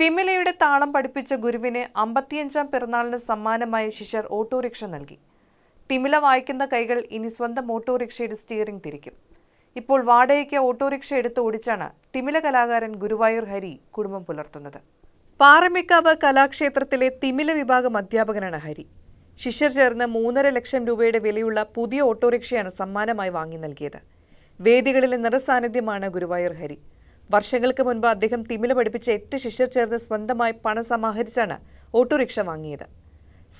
തിമിലയുടെ താളം പഠിപ്പിച്ച ഗുരുവിന് അമ്പത്തിയഞ്ചാം പിറന്നാളിന് സമ്മാനമായി ശിഷ്യർ ഓട്ടോറിക്ഷ നൽകി. തിമില വായിക്കുന്ന കൈകൾ ഇനി സ്വന്തം ഓട്ടോറിക്ഷയുടെ സ്റ്റിയറിംഗ് തിരിക്കും. ഇപ്പോൾ വാടകയ്ക്ക് ഓട്ടോറിക്ഷ എടുത്ത് ഓടിച്ചാണ് തിമില കലാകാരൻ ഗുരുവായൂർ ഹരി കുടുംബം പുലർത്തുന്നത്. പാറമിക്കാവ് കലാക്ഷേത്രത്തിലെ തിമില വിഭാഗം അധ്യാപകനാണ് ഹരി. ശിഷ്യർ ചേർന്ന് മൂന്നര ലക്ഷം രൂപയുടെ വിലയുള്ള പുതിയ ഓട്ടോറിക്ഷയാണ് സമ്മാനമായി വാങ്ങി നൽകിയത്. വേദികളിലെ നിറസാന്നിധ്യമാണ് ഗുരുവായൂർ ഹരി. വർഷങ്ങൾക്ക് മുൻപ് അദ്ദേഹം തിമില പഠിപ്പിച്ച എട്ട് ശിഷ്യർ ചേർന്ന് സ്വന്തമായി പണം സമാഹരിച്ചാണ് ഓട്ടോറിക്ഷ വാങ്ങിയത്.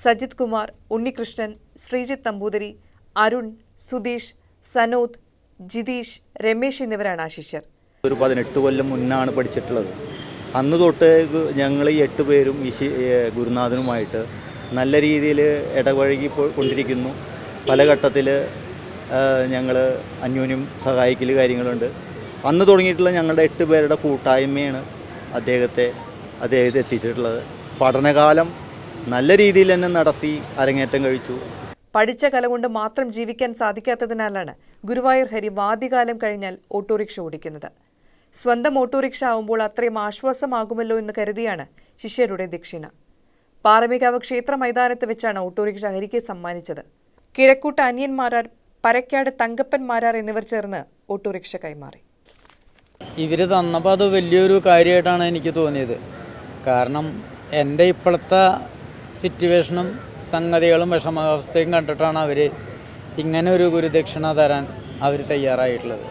സജിത് കുമാർ ഉണ്ണികൃഷ്ണൻ ശ്രീജിത്ത് നമ്പൂതിരി അരുൺ സുധീഷ് സനോദ് ജിതീഷ് രമേശ് എന്നിവരാണ് ആ ശിഷ്യർ. ഒരു പതിനെട്ട് കൊല്ലം മുന്നാണ് പഠിച്ചിട്ടുള്ളത്. അന്ന് തൊട്ട് ഞങ്ങൾ ഈ എട്ട് പേരും ഈ ഗുരുനാഥനുമായിട്ട് നല്ല രീതിയിൽ ഇടപഴകി കൊണ്ടിരിക്കുന്നു. പല ഘട്ടത്തിൽ ഞങ്ങൾ അന്യോന്യം സഹായിക്കൽ കാര്യങ്ങളുണ്ട്. അന്ന് തുടങ്ങിയിട്ടുള്ള ഞങ്ങളുടെ എട്ട് പേരുടെ കൂട്ടായ്മയാണ് അദ്ദേഹത്തെ അദ്ദേഹത്തെ എത്തിച്ചിട്ടുള്ളത്. പഠനകാലം നല്ല രീതിയിൽ തന്നെ നടത്തി അരങ്ങേറ്റം കഴിച്ചു. പഠിച്ച കല കൊണ്ട് മാത്രം ജീവിക്കാൻ സാധിക്കാത്തതിനാലാണ് ഗുരുവായൂർ ഹരി വാദ്യകാലം കഴിഞ്ഞാൽ ഓട്ടോറിക്ഷ ഓടിക്കുന്നത്. സ്വന്തം ഓട്ടോറിക്ഷ ആവുമ്പോൾ അത്രയും ആശ്വാസമാകുമല്ലോ എന്ന് കരുതിയാണ് ശിഷ്യരുടെ ദക്ഷിണ. പാറമികാവ് ക്ഷേത്ര മൈതാനത്ത് വെച്ചാണ് ഓട്ടോറിക്ഷ ഹരിക്ക് സമ്മാനിച്ചത്. കിഴക്കൂട്ട് അനിയന്മാരാർ പരക്കാട് തങ്കപ്പൻമാരാർ എന്നിവർ ചേർന്ന് ഓട്ടോറിക്ഷ കൈമാറി. ഇവർ തന്നപ്പോൾ അത് വലിയൊരു കാര്യമായിട്ടാണ് എനിക്ക് തോന്നിയത്. കാരണം എന്റെ ഇപ്പോഴത്തെ സിറ്റുവേഷനും സംഗതികളും വിഷമാവസ്ഥയും കണ്ടിട്ടാണ് അവർ ഇങ്ങനെ ഒരു ഗുരുദക്ഷിണ തരാൻ അവർ തയ്യാറായിട്ടുള്ളത്.